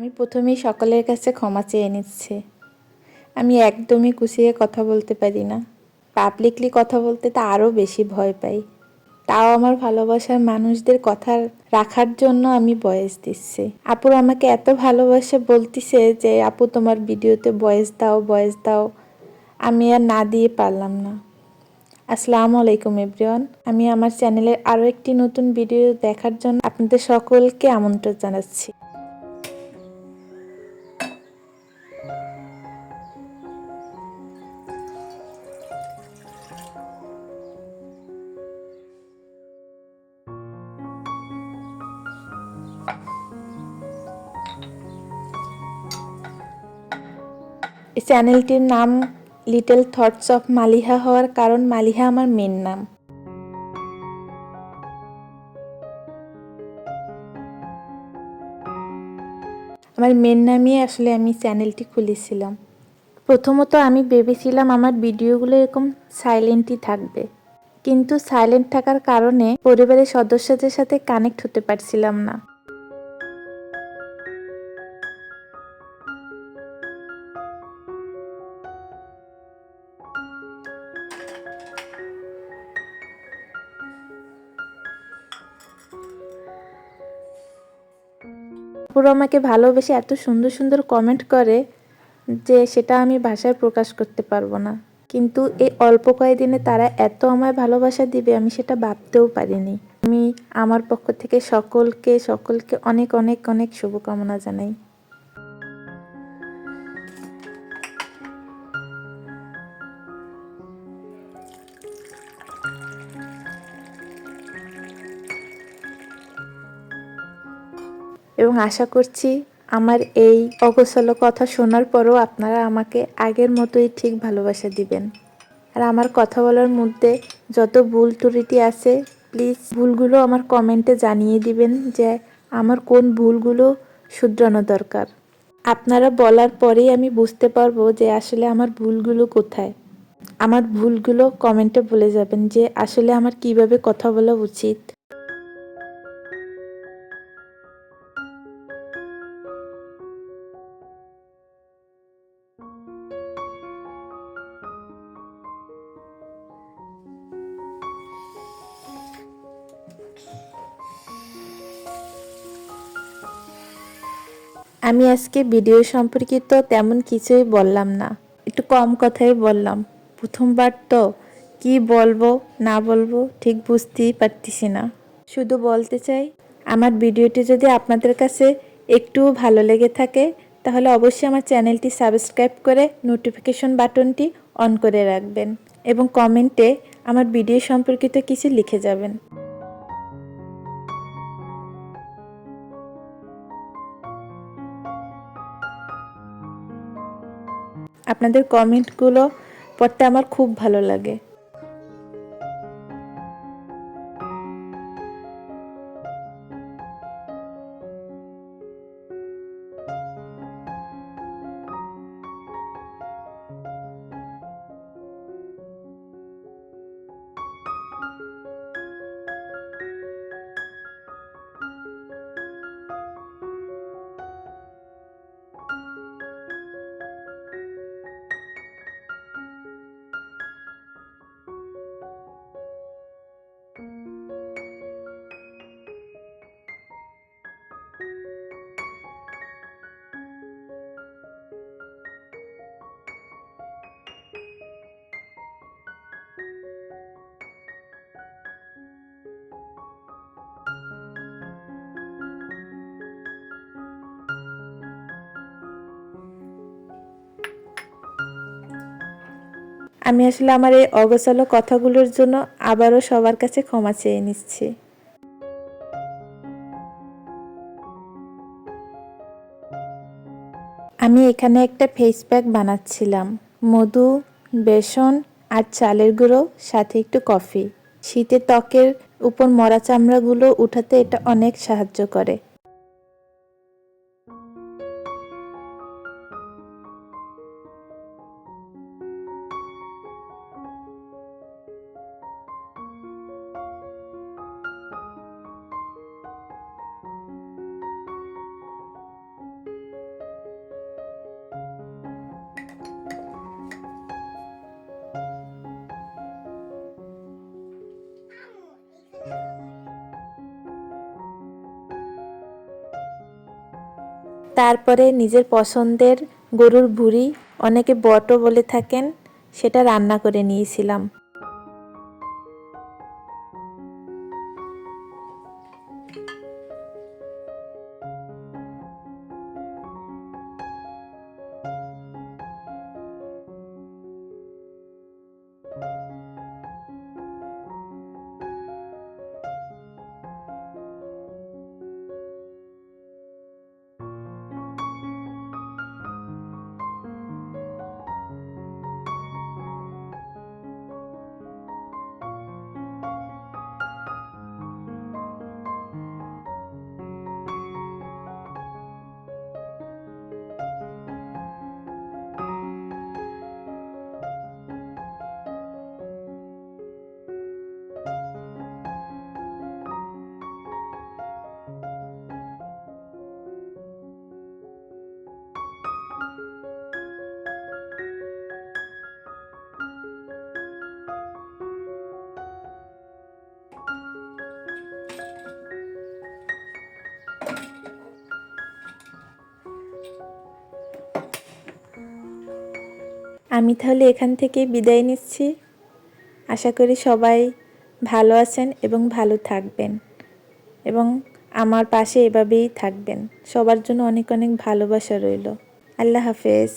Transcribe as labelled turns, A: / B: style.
A: আমি প্রথমেই সকলের কাছে ক্ষমা চেয়ে নিচ্ছি। আমি একদমই গুছিয়ে কথা বলতে পারি না। পাবলিকলি কথা বলতে তো আরও বেশি ভয় পাই। তাও আমার ভালোবাসার মানুষদের কথা রাখার জন্য আমি বয়েস দিচ্ছি। আপুর আমাকে এত ভালোবাসে বলতিছে যে, আপু, তোমার ভিডিওতে বয়েস দাও বয়েস দাও। আমি আর না দিয়ে পারলাম না। আসসালামু আলাইকুম এভরিওয়ান। আমি আমার চ্যানেলের আরও একটি নতুন ভিডিও দেখার জন্য আপনাদের সকলকে আমন্ত্রণ জানাচ্ছি। চ্যানেলটির নাম লিটল থটস অফ মালিহা হওয়ার কারণ মালিহা আমার মেন নাম। আমার মেন নামই আসলে আমি চ্যানেলটি খুলেছিলাম। প্রথমত আমি ভেবেছিলাম আমার ভিডিওগুলো এরকম সাইলেন্টই থাকবে। কিন্তু সাইলেন্ট থাকার কারণে পরিবারের সদস্যদের সাথে কানেক্ট হতে পারছিলাম না। পুরো আমাকে ভালোবেসে এত সুন্দর সুন্দর কমেন্ট করে যে সেটা আমি ভাষায় প্রকাশ করতে পারব না। কিন্তু এই অল্প কয়েকদিনে তারা এত আমায় ভালোবাসা দিবে আমি সেটা ভাবতেও পারিনি। আমি আমার পক্ষ থেকে সকলকে সকলকে অনেক অনেক অনেক শুভকামনা জানাই। এবং আশা করছি আমার এই অগোছালো কথা শোনার পরও আপনারা আমাকে আগের মতোই ঠিক ভালোবাসা দিবেন। আর আমার কথা বলার মধ্যে যত ভুল ত্রুটি আছে প্লিজ ভুলগুলো আমার কমেন্টে জানিয়ে দিবেন যে আমার কোন ভুলগুলো শুধরানো দরকার। আপনারা বলার পরেই আমি বুঝতে পারব যে আসলে আমার ভুলগুলো কোথায়। আমার ভুলগুলো কমেন্টে বলে যাবেন যে আসলে আমার কীভাবে কথা বলা উচিত। আমি আজকে ভিডিও সম্পর্কিত তেমন কিছুই বললাম না। একটু কম কথাই বললাম। প্রথমবার তো কি বলব, না বলব ঠিক বুঝতেই পারতেছি না। শুধু বলতে চাই, আমার ভিডিওটি যদি আপনাদের কাছে একটু ভালো লেগে থাকে, তাহলে অবশ্যই আমার চ্যানেলটি সাবস্ক্রাইব করে নোটিফিকেশন বাটনটি অন করে রাখবেন এবং কমেন্টে আমার ভিডিও সম্পর্কিত কিছু লিখে যাবেন। আপনাদের কমেন্টগুলো পড়তে আমার খুব ভালো লাগে। আমি আসলে আমার এই অগোছালো কথাগুলোর জন্য আবারও সবার কাছে ক্ষমা চেয়ে নিচ্ছি। আমি এখানে একটা ফেস প্যাক বানাচ্ছিলাম। মধু, বেসন আর চালের গুঁড়ো, সাথে একটু কফি শীতে ত্বকের উপর মরা চামড়াগুলো উঠাতে এটা অনেক সাহায্য করে। তারপরে নিজের পছন্দের গরুর ভুঁড়ি অনেকে বটও বলে থাকেন সেটা রান্না করে নিয়েছিলাম। আমি তাহলে এখান থেকে বিদায় নিচ্ছি। আশা করি সবাই ভালো আছেন এবং ভালো থাকবেন। এবং আমার পাশে এভাবেই থাকবেন। সবার জন্য অনেক অনেক ভালোবাসা রইল। আল্লাহ হাফেজ।